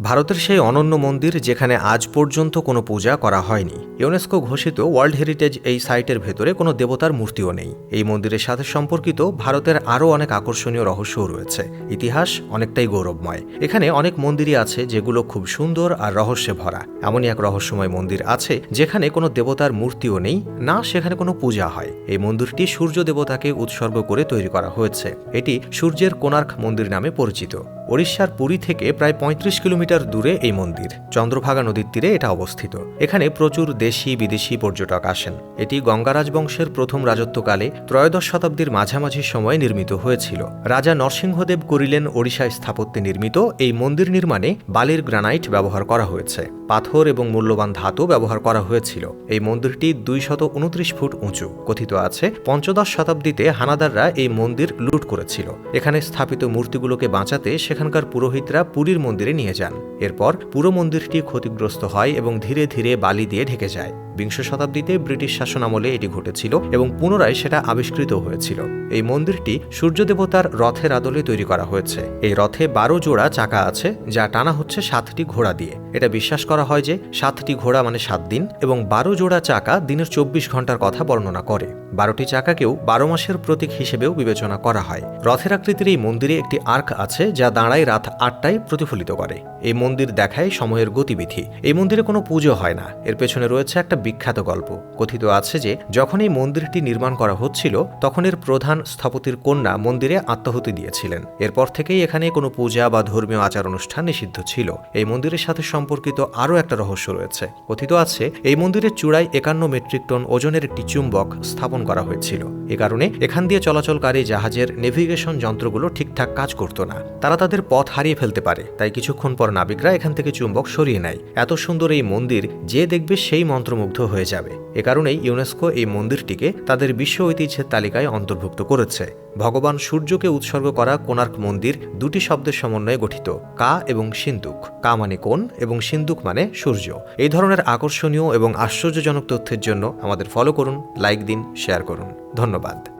ভারতের সেই অনন্য মন্দির যেখানে আজ পর্যন্ত কোনো পূজা করা হয়নি। ইউনেস্কো ঘোষিত ওয়ার্ল্ড হেরিটেজ এই সাইটের ভেতরে কোনো দেবতার মূর্তিও নেই। এই মন্দিরের সাথে সম্পর্কিত ভারতের আরও অনেক আকর্ষণীয় রহস্যও রয়েছে। ইতিহাস অনেকটাই গৌরবময়। এখানে অনেক মন্দিরই আছে যেগুলো খুব সুন্দর আর রহস্যে ভরা। এমনই এক রহস্যময় মন্দির আছে যেখানে কোনো দেবতার মূর্তিও নেই, না সেখানে কোনো পূজা হয়। এই মন্দিরটি সূর্য দেবতাকে উৎসর্গ করে তৈরি করা হয়েছে। এটি সূর্যের কোণার্ক মন্দির নামে পরিচিত। ওড়িশার পুরী থেকে প্রায় পঁয়ত্রিশ কিলোমিটার দূরে এই মন্দির। চন্দ্রভাগা নদীর তীরে এটা অবস্থিত। এখানে প্রচুর দেশি, বিদেশি পর্যটক আসেন। এটি গঙ্গারাজ বংশের প্রথম রাজত্বকালে ত্রয়োদশ শতাব্দীর মাঝামাঝি সময়ে নির্মিত হয়েছিল। রাজা নরসিংহদেব করিলেন ওড়িশায় স্থাপত্যে নির্মিত এই মন্দির নির্মাণে বালির গ্রানাইট ব্যবহার করা হয়েছে। পাথর এবং মূল্যবান ধাতু ব্যবহার করা হয়েছিল। এই মন্দিরটি দুইশত উনত্রিশ ফুট উঁচু। কথিত আছে, পঞ্চদশ শতাব্দীতে হানাদাররা এই মন্দির লুট করেছিল। এখানে স্থাপিত মূর্তিগুলোকে বাঁচাতে সেখানকার পুরোহিতরা পুরীর মন্দিরে নিয়ে যান। এরপর পুরো মন্দিরটি ক্ষতিগ্রস্ত হয় এবং ধীরে ধীরে বালি দিয়ে ঢেকে যায়। বিংশ শতাব্দীতে ব্রিটিশ শাসনামলে এটি ঘটেছিল এবং পুনরায় সেটা আবিষ্কৃত হয়েছিল। এই মন্দিরটি সূর্য দেবতার রথের আদলে তৈরি করা হয়েছে। এই রথে বারো জোড়া চাকা আছে, যা টানা হচ্ছে সাতটি ঘোড়া দিয়ে। এটা বিশ্বাস করা হয় যে সাতটি ঘোড়া মানে সাত দিন এবং বারো জোড়া চাকা দিনের চব্বিশ ঘণ্টার কথা বর্ণনা করে। বারোটি চাকাকেও বারো মাসের প্রতীক হিসেবেও বিবেচনা করা হয়। রথের আকৃতির এই মন্দিরে একটি আর্ক আছে, যা দাঁড়ায় রাত আটটায় প্রতিফলিত করে। এই মন্দির দেখায় সময়ের গতিবিধি। এই মন্দিরে কোনো পুজো হয় না। এর পেছনে রয়েছে একটা বিখ্যাত গল্প। কথিত আছে যে যখন এই মন্দিরটি নির্মাণ করা হচ্ছিল তখন এর প্রধান স্থপতির কন্যা মন্দিরে আত্মাহুতি দিয়েছিলেন। এরপর থেকেই এখানে কোনো পূজা বা ধর্মীয় আচার অনুষ্ঠান নিষিদ্ধ ছিল। এই মন্দিরের সাথে সম্পর্কিত আরও একটা রহস্য রয়েছে। কথিত আছে, এই মন্দিরের চূড়ায় একান্ন মেট্রিক টন ওজনের একটি চুম্বক স্থাপন করা হয়েছিল। এ কারণে এখান দিয়ে চলাচলকারী জাহাজের নেভিগেশন যন্ত্রগুলো ঠিকঠাক কাজ করতো না। তারা তাদের পথ হারিয়ে ফেলতে পারে, তাই কিছুক্ষণ পর নাবিকরা এখান থেকে চুম্বক সরিয়ে নেয়। এত সুন্দর এই মন্দির, যে দেখবে সেই মন্ত্রমুগ্ধ হয়ে যাবে। এ কারণেই ইউনেস্কো এই মন্দিরটিকে তাদের বিশ্ব ঐতিহ্যের তালিকায় অন্তর্ভুক্ত করেছে। ভগবান সূর্যকে উৎসর্গ করা কোণার্ক মন্দির দুটি শব্দের সমন্বয়ে গঠিত, কা এবং সিন্দুক কা মানে কোন এবং সিন্দুক মানে সূর্য। এই ধরনের আকর্ষণীয় এবং আশ্চর্যজনক তথ্যের জন্য আমাদের ফলো করুন লাইক দিন শেয়ার করুন। ধন্যবাদ।